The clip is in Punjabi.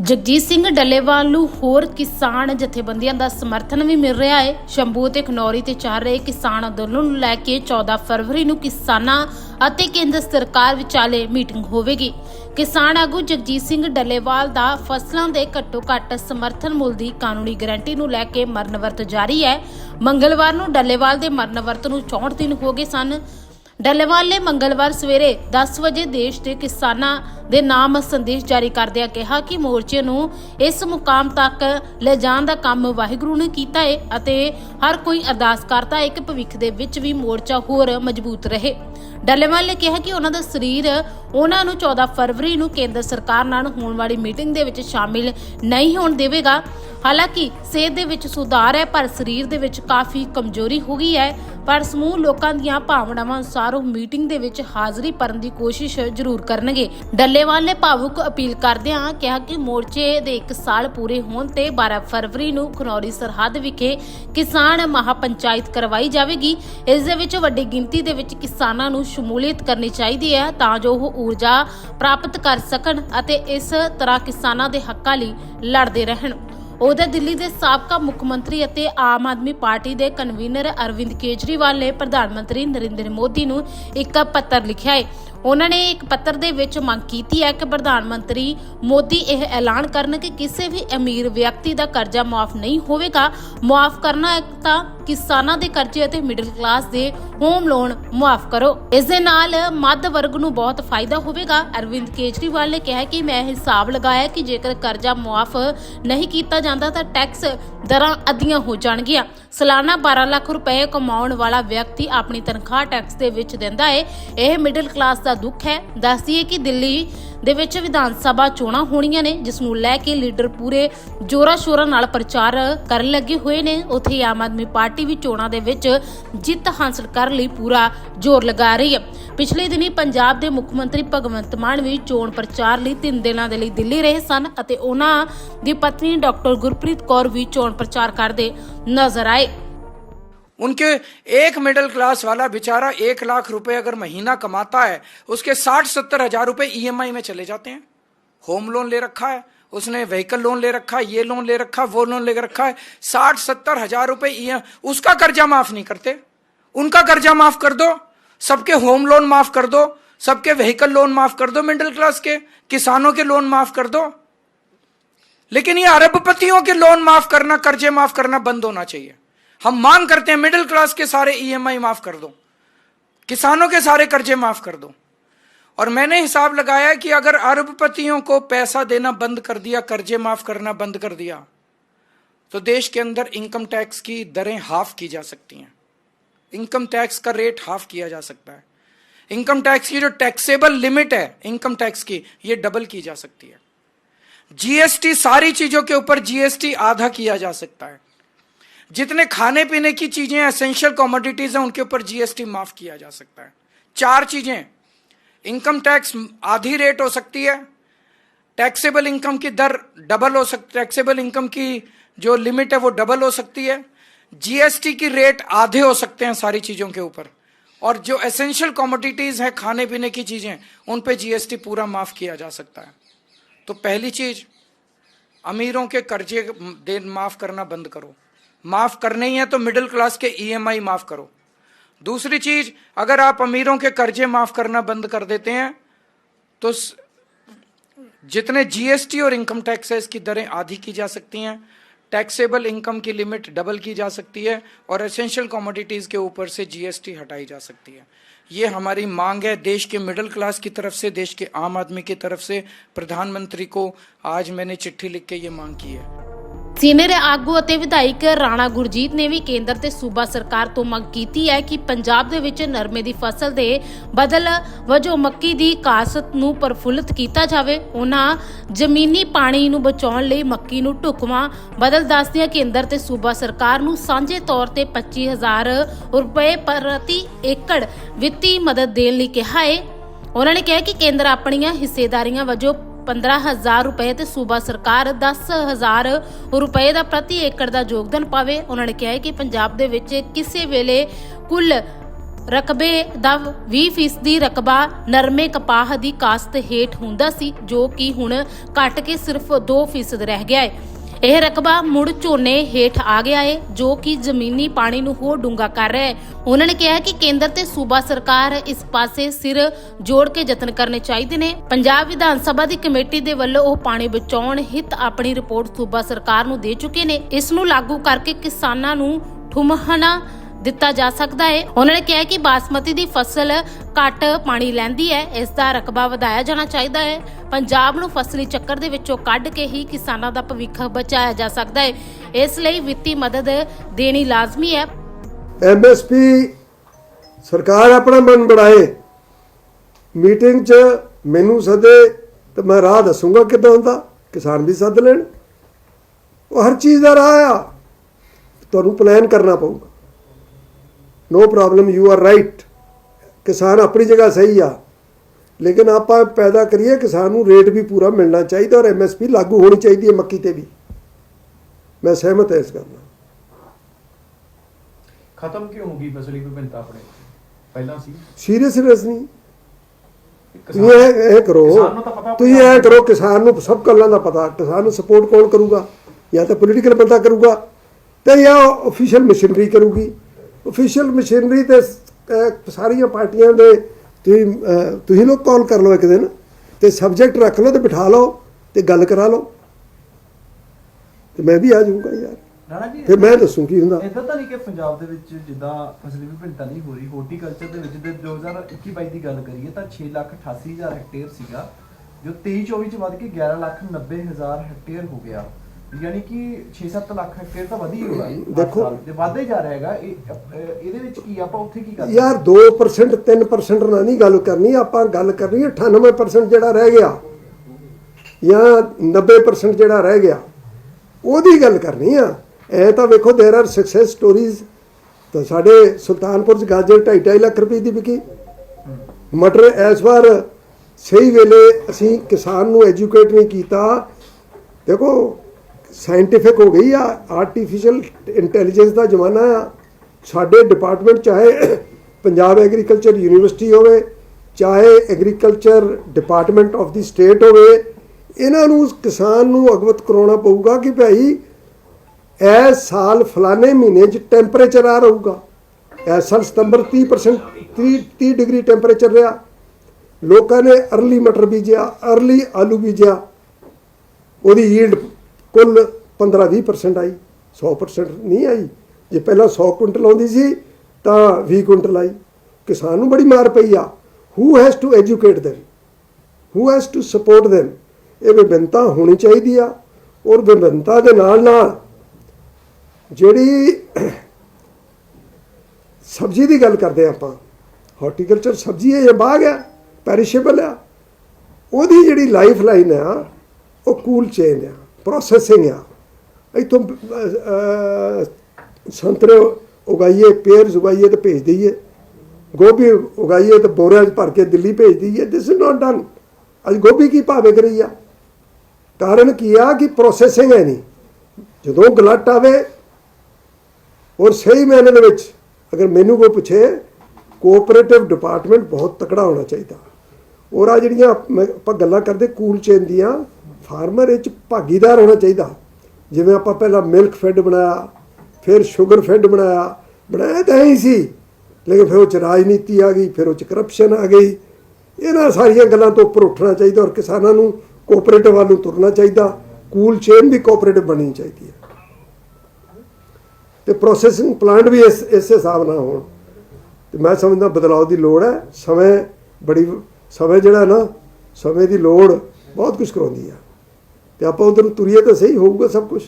ਜਗਜੀਤ ਸਿੰਘ ਡੱਲੇਵਾਲ ਨੂੰ ਹੋਰ ਕਿਸਾਨ ਜਥੇਬੰਦੀਆਂ ਦਾ ਸਮਰਥਨ ਵੀ ਮਿਲ ਰਿਹਾ ਹੈ। ਸ਼ੰਭੂ ਤੇ ਖਨੌਰੀ ਤੇ ਚੱਲ ਰਹੇ ਕਿਸਾਨ ਅੰਦੋਲਨ ਨੂੰ ਲੈ ਕੇ 14 ਫਰਵਰੀ ਨੂੰ ਕਿਸਾਨਾਂ ਅਤੇ ਕੇਂਦਰ ਸਰਕਾਰ ਵਿਚਾਲੇ ਮੀਟਿੰਗ ਹੋਵੇਗੀ। ਕਿਸਾਨ ਆਗੂ ਜਗਜੀਤ ਸਿੰਘ ਡੱਲੇਵਾਲ ਦਾ ਫਸਲਾਂ ਦੇ ਘੱਟੋ ਘੱਟ ਸਮਰਥਨ ਮੁੱਲ ਦੀ ਕਾਨੂੰਨੀ ਗਾਰੰਟੀ ਨੂੰ ਲੈ ਕੇ ਮਰਨ ਵਰਤ ਜਾਰੀ ਹੈ। ਮੰਗਲਵਾਰ ਨੂੰ ਡੱਲੇਵਾਲ ਦੇ ਮਰਨ ਵਰਤ ਨੂੰ 64 ਦਿਨ ਹੋ ਗਏ ਸਨ। ਡੱਲੇਵਾਲ ਨੇ ਮੰਗਲਵਾਰ ਸਵੇਰੇ 10 ਵਜੇ ਦੇਸ਼ ਦੇ ਕਿਸਾਨਾਂ ਦੇ ਨਾਮ ਸੰਦੇਸ਼ ਜਾਰੀ ਕਰਦਿਆਂ ਕਿਹਾ ਕਿ ਮੋਰਚੇ ਨੂੰ ਇਸ ਮੁਕਾਮ ਤੱਕ ਲੈ ਜਾਣ ਦਾ ਕੰਮ ਵਾਹਿਗੁਰੂ ਨੇ ਕੀਤਾ ਹੈ ਅਤੇ ਹਰ ਕੋਈ ਅਰਦਾਸ ਕਰਦਾ ਹੈ ਕਿ ਭਵਿੱਖ ਦੇ ਵਿੱਚ ਵੀ ਮੋਰਚਾ ਹੋਰ ਮਜ਼ਬੂਤ ਰਹੇ। ਡੱਲੇਵਾਲ ਨੇ ਕਿਹਾ ਕਿ ਉਹਨਾਂ ਦਾ ਸਰੀਰ ਉਹਨਾਂ ਨੂੰ 14 ਫਰਵਰੀ ਨੂੰ ਕੇਂਦਰ ਸਰਕਾਰ ਨਾਲ ਹੋਣ ਵਾਲੀ ਮੀਟਿੰਗ ਦੇ ਵਿੱਚ ਸ਼ਾਮਿਲ ਨਹੀਂ ਹੋਣ ਦੇਵੇਗਾ। ਹਾਲਾਂਕਿ ਸਿਹਤ ਦੇ ਵਿੱਚ ਸੁਧਾਰ ਹੈ, ਪਰ ਸਰੀਰ ਦੇ ਵਿੱਚ ਕਾਫੀ ਕਮਜ਼ੋਰੀ ਹੋ ਗਈ ਹੈ। ਪਰ ਸਮੂਹ ਲੋਕਾਂ ਦੀਆਂ ਭਾਵਨਾਵਾਂ ਅਨੁਸਾਰ ਉਹ ਮੀਟਿੰਗ ਦੇ ਵਿੱਚ ਹਾਜ਼ਰੀ ਭਰਨ ਦੀ ਕੋਸ਼ਿਸ਼ ਜ਼ਰੂਰ ਕਰਨਗੇ। ਡੱਲੇਵਾਲ ਨੇ ਭਾਵੁਕ ਅਪੀਲ ਕਰਦਿਆਂ ਕਿਹਾ ਕਿ ਮੋਰਚੇ ਦੇ 1 ਸਾਲ ਪੂਰੇ ਹੋਣ ਤੇ 12 ਫਰਵਰੀ ਨੂੰ ਖਨੌਰੀ ਸਰਹੱਦ ਵਿਖੇ ਕਿਸਾਨ ਮਹਾਪੰਚਾਇਤ ਕਰਵਾਈ ਜਾਵੇਗੀ। ਇਸ ਦੇ ਵਿੱਚ ਵੱਡੀ ਗਿਣਤੀ ਦੇ ਵਿੱਚ ਕਿਸਾਨਾਂ ਨੂੰ ਸ਼ਮੂਲੀਅਤ ਕਰਨੀ ਚਾਹੀਦੀ ਹੈ ਤਾਂ ਜੋ ਉਹ ਊਰਜਾ ਪ੍ਰਾਪਤ ਕਰ ਸਕਣ ਅਤੇ ਇਸ ਤਰ੍ਹਾਂ ਕਿਸਾਨਾਂ ਦੇ ਹੱਕਾਂ ਲਈ ਲੜਦੇ ਰਹਿਣ। ਉਹਦੇ ਦਿੱਲੀ ਦੇ ਸਾਬਕਾ ਮੁੱਖ ਮੰਤਰੀ ਅਤੇ ਆਮ ਆਦਮੀ ਪਾਰਟੀ ਦੇ ਕਨਵੀਨਰ ਅਰਵਿੰਦ ਕੇਜਰੀਵਾਲ ਨੇ ਪ੍ਰਧਾਨ ਮੰਤਰੀ ਨਰਿੰਦਰ ਮੋਦੀ ਨੂੰ ਇੱਕ ਪੱਤਰ ਲਿਖਿਆ ਹੈ। ਉਹਨਾਂ ਨੇ ਇੱਕ ਪੱਤਰ ਦੇ ਵਿੱਚ ਮੰਗ ਕੀਤੀ ਹੈ ਕਿ ਪ੍ਰਧਾਨ ਮੰਤਰੀ ਮੋਦੀ ਇਹ ਐਲਾਨ ਕਰਨ ਕਿ ਕਿਸੇ ਵੀ ਅਮੀਰ ਵਿਅਕਤੀ ਦਾ ਕਰਜ਼ਾ ਮਾਫ ਨਹੀਂ ਹੋਵੇਗਾ। ਮਾਫ ਕਰਨਾ ਤਾਂ ਕਿਸਾਨਾਂ ਦੇ ਕਰਜ਼ੇ ਅਤੇ ਮਿਡਲ ਕਲਾਸ ਦੇ ਹੋਮ ਲੋਨ ਮਾਫ ਕਰੋ। ਇਸ ਦੇ ਨਾਲ ਮੱਧ ਵਰਗ ਨੂੰ ਬਹੁਤ ਫਾਇਦਾ ਹੋਵੇਗਾ। ਅਰਵਿੰਦ ਕੇਜਰੀਵਾਲ ਨੇ ਕਿਹਾ ਕਿ ਮੈਂ ਹਿਸਾਬ ਲਗਾਇਆ ਕਿ ਜੇਕਰ ਕਰਜ਼ਾ ਮਾਫ ਨਹੀਂ ਕੀਤਾ ਜਾਂਦਾ ਤਾਂ ਟੈਕਸ ਦਰਾਂ ਅਧੀਆਂ ਹੋ ਜਾਣਗੀਆਂ। ਸਾਲਾਨਾ 12 ਲੱਖ ਰੁਪਏ ਕਮਾਉਣ ਵਾਲਾ ਵਿਅਕਤੀ ਆਪਣੀ ਤਨਖਾਹ ਟੈਕਸ ਦੇ ਵਿੱਚ ਦਿੰਦਾ ਹੈ। ਇਹ ਮਿਡਲ ਕਲਾਸ ਦਾ ਦੁੱਖ ਹੈ। ਦੱਸਦੀ ਕਿ ਦਿੱਲੀ ਦੇ ਵਿੱਚ ਵਿਧਾਨ ਸਭਾ ਚੋਣਾਂ ਹੋਣੀਆਂ ਨੇ, ਜਿਸ ਨੂੰ ਲੈ ਕੇ ਲੀਡਰ ਪੂਰੇ ਜੋਰਾ ਸ਼ੋਰਾਂ ਨਾਲ ਪ੍ਰਚਾਰ ਕਰਨ ਲੱਗੇ ਹੋਏ ਨੇ। ਉੱਥੇ ਆਮ ਆਦਮੀ ਪਾਰਟੀ ਵੀ ਚੋਣਾਂ ਦੇ ਵਿੱਚ ਜਿੱਤ ਹਾਸਲ ਕਰਨ ਲਈ ਪੂਰਾ ਜ਼ੋਰ ਲਗਾ ਰਹੀ ਹੈ। ਪਿਛਲੇ ਦਿਨੀ ਪੰਜਾਬ ਦੇ ਮੁੱਖ ਮੰਤਰੀ ਭਗਵੰਤ ਮਾਨ ਵੀ ਚੋਣ ਪ੍ਰਚਾਰ ਲਈ ਤਿੰਨ ਦਿਨਾਂ ਦੇ ਲਈ ਦਿੱਲੀ ਰਹੇ ਸਨ ਅਤੇ ਉਹਨਾਂ ਦੀ ਪਤਨੀ ਡਾਕਟਰ ਗੁਰਪ੍ਰੀਤ ਕੌਰ ਵੀ ਚੋਣ ਪ੍ਰਚਾਰ ਕਰਦੇ ਨਜ਼ਰ ਆਏ। उनके एक मिडिल क्लास वाला बेचारा एक लाख रुपए अगर महीना कमाता है, उसके साठ सत्तर हज़ार रुपए ईएमआई में चले जाते हैं। होम लोन ले रखा है, उसने व्हीकल लोन ले रखा है, ये लोन ले रखा है, वो लोन ले रखा है, साठ सत्तर हज़ार रुपए ई उसका कर्जा माफ़ नहीं करते। उनका कर्जा माफ़ कर दो, सबके होम लोन माफ़ कर दो, सबके व्हीकल लोन माफ़ कर दो मिडिल क्लास के, किसानों के लोन माफ़ कर दो। लेकिन ये अरबपतियों के लोन माफ़ करना, कर्जे माफ़ करना बंद होना चाहिए। हम मांग करते हैं मिडिल क्लास के सारे ईएमआई माफ़ कर दो। किसानों के सारे कर्जे माफ़ कर दो। और मैंने हिसाब लगाया कि अगर अरबपतियों को पैसा देना बंद कर दिया, कर्जे माफ़ करना बंद कर दिया तो देश के अंदर इनकम टैक्स की दरें हाफ़ की जा सकती हैं। इनकम टैक्स का रेट हाफ़ किया जा सकता है। इनकम टैक्स की जो टैक्सेबल लिमिट है इनकम टैक्स की, ये डबल की जा सकती है। जीएसटी सारी चीज़ों के ऊपर जीएसटी आधा किया जा सकता है। जितने खाने पीने की चीज़ें एसेंशियल कॉमोडिटीज हैं, उनके ऊपर जीएसटी माफ़ किया जा सकता है। चार चीज़ें। इनकम टैक्स आधी रेट हो सकती है। टैक्सेबल इनकम की दर डबल हो सकती टैक्सेबल इनकम की जो लिमिट है, वो डबल हो सकती है। जीएसटी की रेट आधे हो सकते हैं सारी चीज़ों के ऊपर। और जो एसेंशियल कॉमोडिटीज है खाने पीने की चीज़ें, उन पे जीएसटी पूरा माफ़ किया जा सकता है। तो पहली चीज़, अमीरों के कर्जे दे, माफ़ करना बंद करो। माफ़ करने ही है तो मिडिल क्लास के ईएमआई माफ़ करो। दूसरी चीज़, अगर आप अमीरों के कर्जे माफ़ करना बंद कर देते हैं तो जितने जीएसटी और इनकम टैक्स है, इसकी दरें आधी की जा सकती हैं। टैक्सेबल इनकम की लिमिट डबल की जा सकती है और एसेंशियल कॉमोडिटीज के ऊपर से जीएसटी हटाई जा सकती है। ये हमारी मांग है देश के मिडिल क्लास की तरफ़ से, देश के आम आदमी की तरफ़ से। प्रधानमंत्री को आज मैंने चिट्ठी लिख के ये मांग की है। ਸੀਨੀਅਰ ਆਗੂ ਅਤੇ ਵਿਧਾਇਕ ਰਾਣਾ ਗੁਰਜੀਤ ਨੇ ਵੀ ਕੇਂਦਰ ਤੇ ਸੂਬਾ ਸਰਕਾਰ ਤੋਂ ਮੰਗ ਕੀਤੀ ਹੈ ਕਿ ਪੰਜਾਬ ਦੇ ਵਿੱਚ ਨਰਮੇ ਦੀ ਫਸਲ ਦੇ ਬਦਲ ਵਜੋਂ ਮੱਕੀ ਦੀ ਕਾਸ਼ਤ ਨੂੰ ਪ੍ਰਫੁੱਲਤ ਕੀਤਾ ਜਾਵੇ। ਉਹਨਾਂ ਜ਼ਮੀਨੀ ਪਾਣੀ ਨੂੰ ਬਚਾਉਣ ਲਈ ਮੱਕੀ ਨੂੰ ਢੁਕਵਾਂ ਬਦਲ ਦੱਸਦਿਆਂ ਕੇਂਦਰ ਤੇ ਸੂਬਾ ਸਰਕਾਰ ਨੂੰ ਸਾਂਝੇ ਤੌਰ ਤੇ 25000 ਰੁਪਏ ਪ੍ਰਤੀ ਏਕੜ ਵਿੱਤੀ ਮਦਦ ਦੇਣ ਲਈ ਕਿਹਾ ਹੈ ਉਹਨਾਂ ਨੇ ਕਿਹਾ ਕਿ ਕੇਂਦਰ ਆਪਣੀਆਂ ਹਿੱਸੇਦਾਰੀਆਂ ਵਜੋਂ 15000 ਰੁਪਏ ਤੇ ਸੂਬਾ ਸਰਕਾਰ 10000 ਰੁਪਏ ਦਾ ਪ੍ਰਤੀ ਏਕੜ ਦਾ ਯੋਗਦਾਨ ਪਾਵੇ। ਉਹਨਾਂ ਨੇ ਕਿਹਾ ਕਿ ਪੰਜਾਬ ਦੇ ਵਿੱਚ ਕਿਸੇ ਵੇਲੇ ਕੁੱਲ ਰਕਬੇ ਦਾ 20% ਰਕਬਾ ਨਰਮੇ ਕਪਾਹ ਦੀ ਕਾਸਤ ਹੇਠ ਹੁੰਦਾ ਸੀ, ਜੋ ਕਿ ਹੁਣ ਘਟ ਕੇ ਸਿਰਫ 2% ਰਹਿ ਗਿਆ ਹੈ। ਇਹ ਰਕਬਾ ਮੁੜ ਝੋਨੇ ਹੇਠ ਆ ਗਿਆ ਹੈ ਜੋ ਕਿ ਜ਼ਮੀਨੀ ਪਾਣੀ ਨੂੰ ਹੋਰ ਡੂੰਘਾ ਕਰ ਰਿਹਾ ਹੈ ਉਹਨਾਂ ਨੇ ਕਿਹਾ ਕਿ ਕੇਂਦਰ ਤੇ ਸੂਬਾ ਸਰਕਾਰ ਇਸ ਪਾਸੇ ਸਿਰ ਜੋੜ ਕੇ ਯਤਨ ਕਰਨੇ ਚਾਹੀਦੇ ਨੇ। ਪੰਜਾਬ ਵਿਧਾਨ ਸਭਾ ਦੀ ਕਮੇਟੀ ਦੇ ਵੱਲੋਂ ਉਹ ਪਾਣੀ ਬਚਾਉਣ ਹਿੱਤ ਆਪਣੀ ਰਿਪੋਰਟ ਸੂਬਾ ਸਰਕਾਰ ਨੂੰ ਦੇ ਚੁੱਕੇ ਨੇ। ਇਸ ਨੂੰ ਲਾਗੂ ਕਰਕੇ ਕਿਸਾਨਾਂ ਨੂੰ ਠੁਮਹਣਾ ਦਿੱਤਾ ਜਾ ਸਕਦਾ ਹੈ। ਉਹਨਾਂ ਨੇ ਕਿਹਾ ਕਿ ਬਾਸਮਤੀ ਦੀ ਫਸਲ ਘੱਟ ਪਾਣੀ ਲੈਂਦੀ ਹੈ। ਇਸ ਦਾ ਰਕਬਾ ਵਧਾਇਆ ਜਾਣਾ ਚਾਹੀਦਾ ਹੈ। ਪੰਜਾਬ ਨੂੰ ਫਸਲੀ ਚੱਕਰ ਦੇ ਵਿੱਚੋਂ ਕੱਢ ਕੇ ਹੀ ਕਿਸਾਨਾਂ ਦਾ ਭਵਿੱਖ ਬਚਾਇਆ ਜਾ ਸਕਦਾ ਹੈ। ਇਸ ਲਈ ਵਿੱਤੀ ਮਦਦ ਦੇਣੀ ਲਾਜ਼ਮੀ ਹੈ। ਐਮਐਸਪੀ ਸਰਕਾਰ ਆਪਣਾ ਮਨ ਬਣਾਏ। ਮੀਟਿੰਗ 'ਚ ਮੈਨੂੰ ਸਦੇ ਤੇ ਮੈਂ ਰਾਹ ਦੱਸੂਗਾ ਕਿੱਦਾਂ ਹੁੰਦਾ ਕਿਸਾਨ ਵੀ ਸੱਦ ਲੈਣ। ਉਹ ਹਰ ਚੀਜ਼ ਦਾ ਰਾਹ ਆ। ਤੁਹਾਨੂੰ ਪਲਾਨ ਕਰਨਾ ਪਊਗਾ। No problem you are right ਕਿਸਾਨ ਆਪਣੀ ਜਗ੍ਹਾ ਸਹੀ ਆ। ਲੇਕਿਨ ਆਪਾਂ ਪੈਦਾ ਕਰੀਏ ਕਿਸਾਨ ਨੂੰ ਰੇਟ ਵੀ ਪੂਰਾ ਮਿਲਣਾ ਚਾਹੀਦਾ ਔਰ ਐਮਐਸਪੀ ਲਾਗੂ ਹੋਣੀ ਚਾਹੀਦੀ ਹੈ ਮੱਕੀ ਤੇ ਵੀ। ਮੈਂ ਸਹਿਮਤ ਹਾਂ ਇਸ ਗੱਲ ਨਾਲ। ਖਤਮ ਕਿਉਂ ਹੋ ਗਈ ਫਸਲੀ ਵਿਭਿੰਨਤਾ ਆਪਣੇ ਪਹਿਲਾਂ ਸੀ। ਸੀਰੀਅਸਨੈਸ ਨਹੀਂ। ਤੁਸੀਂ ਇਹ ਇਹ ਕਰੋ। ਤੁਸੀਂ ਇਹ ਕਰੋ ਕਿਸਾਨ ਨੂੰ ਸਭ ਗੱਲਾਂ ਦਾ ਪਤਾ। ਕਿਸਾਨ ਨੂੰ ਸਪੋਰਟ ਕੌਣ ਕਰੂਗਾ? ਜਾਂ ਤਾਂ ਪੋਲੀਟੀਕਲ ਬੰਦਾ ਕਰੂਗਾ ਤੇ ਜਾਂ ਅਫੀਸ਼ੀਅਲ ਮਸ਼ੀਨਰੀ ਕਰੂਗੀ। ਅਫੀਸ਼ੀਅਲ ਮਸ਼ੀਨਰੀ ਤੇ ਸਾਰੀਆਂ ਪਾਰਟੀਆਂ ਦੇ ਤੁਸੀਂ ਤੁਸੀਂ ਲੋਕ ਕਾਲ ਕਰ ਲਓ ਇੱਕ ਦਿਨ ਤੇ ਸਬਜੈਕਟ ਰੱਖ ਲਓ ਤੇ ਬਿਠਾ ਲਓ ਤੇ ਗੱਲ ਕਰਾ ਲਓ। ਤੇ ਮੈਂ ਵੀ ਆ ਜਾਊਂਗਾ ਯਾਰ। ਰਾਣਾ ਜੀ ਫਿਰ ਮੈਂ ਦੱਸੂ ਕੀ ਹੁੰਦਾ। ਇਦਾਂ ਤਾਂ ਨਹੀਂ ਕਿ ਪੰਜਾਬ ਦੇ ਵਿੱਚ ਜਿੱਦਾਂ ਫਸਲੀ ਵਿਭਿੰਨਤਾ ਨਹੀਂ ਹੋ ਰਹੀ ਹੋਰਟੀਕਲਚਰ ਦੇ ਵਿੱਚ ਦੇ 2021-22 ਦੀ ਗੱਲ ਕਰੀਏ ਤਾਂ 6,88,000 ਹੈਕਟੇਅਰ ਸੀਗਾ ਜੋ 23-24 ਚ ਵੱਧ ਕੇ 11,90,000 ਹੈਕਟੇਅਰ ਹੋ ਗਿਆ। ਯਾਨੀ ਕਿ 6-7 ਲੱਖ ਹੈਕਟੇਅਰ ਤਾਂ ਵਧੀ ਹੋਗਾ ਦੇਖੋ। ਜੇ ਵਧਦਾ ਹੀ ਜਾ ਰਿਹਾ ਹੈਗਾ ਇਹ ਅਹ, ਇਹਦੇ ਵਿੱਚ ਕੀ ਆ, ਆਪਾਂ ਉੱਥੇ ਕੀ ਕਰਦੇ ਯਾਰ 2% 3% ਨਾਲ ਨਹੀਂ ਗੱਲ ਕਰਨੀ ਆਪਾਂ ਗੱਲ ਕਰਨੀ ਹੈ 98% ਜਿਹੜਾ ਰਹਿ ਗਿਆ ਜਾਂ 90% ਜਿਹੜਾ ਰਹਿ ਗਿਆ ਉਹਦੀ ਗੱਲ ਕਰਨੀ ਆ ਐ ਤਾਂ ਵੇਖੋ देयर आर ਸਕਸੈਸ ਸਟੋਰੀਜ਼ ਤਾਂ ਸਾਡੇ ਸੁਲਤਾਨਪੁਰ ਚ ਗਾਜਰ 2.5 ਲੱਖ ਰੁਪਏ ਦੀ ਵਿਕੀ ਮਟਰ ਇਸ ਵਾਰ ਸਹੀ ਵੇਲੇ ਅਸੀਂ ਕਿਸਾਨ ਨੂੰ ਐਜੂਕੇਟ ਨਹੀਂ ਕੀਤਾ ਦੇਖੋ ਸਾਇੰਟੀਫਿਕ ਹੋ ਗਈ ਆ ਆਰਟੀਫੀਸ਼ੀਅਲ ਇੰਟੈਲੀਜੈਂਸ ਦਾ ਜ਼ਮਾਨਾ ਆ। ਸਾਡੇ ਡਿਪਾਰਟਮੈਂਟ ਚਾਹੇ ਪੰਜਾਬ ਐਗਰੀਕਲਚਰ ਯੂਨੀਵਰਸਿਟੀ ਹੋਵੇ, ਚਾਹੇ ਐਗਰੀਕਲਚਰ ਡਿਪਾਰਟਮੈਂਟ ਆਫ ਦੀ ਸਟੇਟ ਹੋਵੇ, ਇਹਨਾਂ ਨੂੰ, ਕਿਸਾਨ ਨੂੰ ਅਗਵਤ ਕਰਾਉਣਾ ਪਊਗਾ ਕਿ ਭਾਈ, ਇਹ ਸਾਲ ਫਲਾਣੇ ਮਹੀਨੇ 'ਚ ਟੈਂਪਰੇਚਰ ਆ ਰਹੂਗਾ। ਇਸ ਸਾਲ ਸਤੰਬਰ 30% 30 30 ਡਿਗਰੀ ਟੈਂਪਰੇਚਰ ਰਿਹਾ। ਲੋਕਾਂ ਨੇ ਅਰਲੀ ਮਟਰ ਬੀਜਿਆ ਅਰਲੀ ਆਲੂ ਬੀਜਿਆ। ਉਹਦੀ ਯੀਲਡ ਕੁੱਲ 15-20% ਆਈ 100% ਨਹੀਂ ਆਈ। ਜੇ ਪਹਿਲਾਂ 100 ਕੁਇੰਟਲ ਆਉਂਦੀ ਸੀ, ਤਾਂ 20 ਕੁਇੰਟਲ ਆਈ। ਕਿਸਾਨ ਨੂੰ ਬੜੀ ਮਾਰ ਪਈ ਆ। Who has to educate them? Who has to support them? ਇਹ ਵਿਭਿੰਨਤਾ ਹੋਣੀ ਚਾਹੀਦੀ ਆ। ਔਰ ਵਿਭਿੰਨਤਾ ਦੇ ਨਾਲ ਨਾਲ ਜਿਹੜੀ ਸਬਜ਼ੀ ਦੀ ਗੱਲ ਕਰਦੇ ਹਾਂ ਆਪਾਂ ਹਾਰਟੀਕਲਚਰ ਸਬਜ਼ੀ ਹੈ ਜਾਂ ਬਾਗ ਹੈ ਪੈਰਿਸ਼ੇਬਲ ਆ, ਉਹਦੀ ਜਿਹੜੀ ਲਾਈਫ ਲਾਈਨ ਆ, ਉਹ ਕੂਲ ਚੇਨ ਆ। ਪ੍ਰੋਸੈਸਿੰਗ ਆ ਇਥੋਂ ਸੰਤਰੇ ਉਗਾਈਏ ਪੇਰਸ ਉਗਾਈਏ ਤੇ ਭੇਜ ਦਈਏ ਗੋਭੀ ਉਗਾਈਏ ਤੇ ਬੋਰਿਆਂ 'ਚ ਭਰ ਕੇ ਦਿੱਲੀ ਭੇਜ ਦਈਏ ਦਿਸ ਇਜ਼ ਨਾਟ ਡਨ ਅੱਜ ਗੋਭੀ ਕੀ ਭਾਅ ਵਿਕ ਰਹੀ ਆ ਕਾਰਨ ਕੀ ਆ ਕਿ ਪ੍ਰੋਸੈਸਿੰਗ ਹੈ ਨਹੀਂ ਜਦੋਂ ਗਲਟ ਆਵੇ ਔਰ ਸਹੀ ਮੈਨੇ ਦੇ ਵਿੱਚ ਅਗਰ ਮੈਨੂੰ ਕੋਈ ਪੁੱਛੇ ਕੋਆਪਰੇਟਿਵ ਡਿਪਾਰਟਮੈਂਟ ਬਹੁਤ ਤਕੜਾ ਹੋਣਾ ਚਾਹੀਦਾ ਔਰ ਆ ਜਿਹੜੀਆਂ ਮੈਂ- ਆਪਾਂ ਗੱਲਾਂ ਕਰਦੇ ਕੂਲ ਚੇਨ ਦੀਆਂ ਫਾਰਮਰ ਇਹ 'ਚ ਭਾਗੀਦਾਰ ਹੋਣਾ ਚਾਹੀਦਾ। ਜਿਵੇਂ ਆਪਾਂ ਪਹਿਲਾਂ ਮਿਲਕ ਫੈਡ ਬਣਾਇਆ, ਫਿਰ ਸ਼ੂਗਰ ਫੈਡ ਬਣਾਇਆ ਬਣਾਇਆ ਤਾਂ ਹੀ ਸੀ। ਲੇਕਿਨ ਫਿਰ ਉਹ ਚ ਰਾਜਨੀਤੀ ਆ ਗਈ, ਫਿਰ ਉਹ ਚ ਕਰਪਸ਼ਨ ਆ ਗਈ। ਇਹਨਾਂ ਸਾਰੀਆਂ ਗੱਲਾਂ ਤੋਂ ਉੱਪਰ ਉੱਠਣਾ ਚਾਹੀਦਾ ਔਰ ਕਿਸਾਨਾਂ ਨੂੰ ਕੋਆਪਰੇਟਿਵ ਵੱਲ ਨੂੰ ਤੁਰਨਾ ਚਾਹੀਦਾ। ਕੂਲ ਚੇਨ ਵੀ ਕੋਆਪਰੇਟਿਵ ਬਣਨੀ ਚਾਹੀਦੀ ਹੈ। ਤੇ ਪ੍ਰੋਸੈਸਿੰਗ ਪਲਾਂਟ ਵੀ ਇਸ ਇਸ ਹਿਸਾਬ ਨਾਲ ਹੋਣ। ਤੇ ਮੈਂ ਸਮਝਦਾ ਬਦਲਾਅ ਦੀ ਲੋੜ ਹੈ। ਸਮੇਂ ਬੜੀ, ਸਮੇਂ ਜਿਹੜਾ ਨਾ, ਸਮੇਂ ਦੀ ਲੋੜ ਬਹੁਤ ਕੁਝ ਕਰਾਉਂਦੀ ਆ। ਤੇ ਆਪਾਂ ਉਧਰ ਤੁਰੀਏ ਤਾਂ ਸਹੀ ਹੋਊਗਾ ਸਭ ਕੁਝ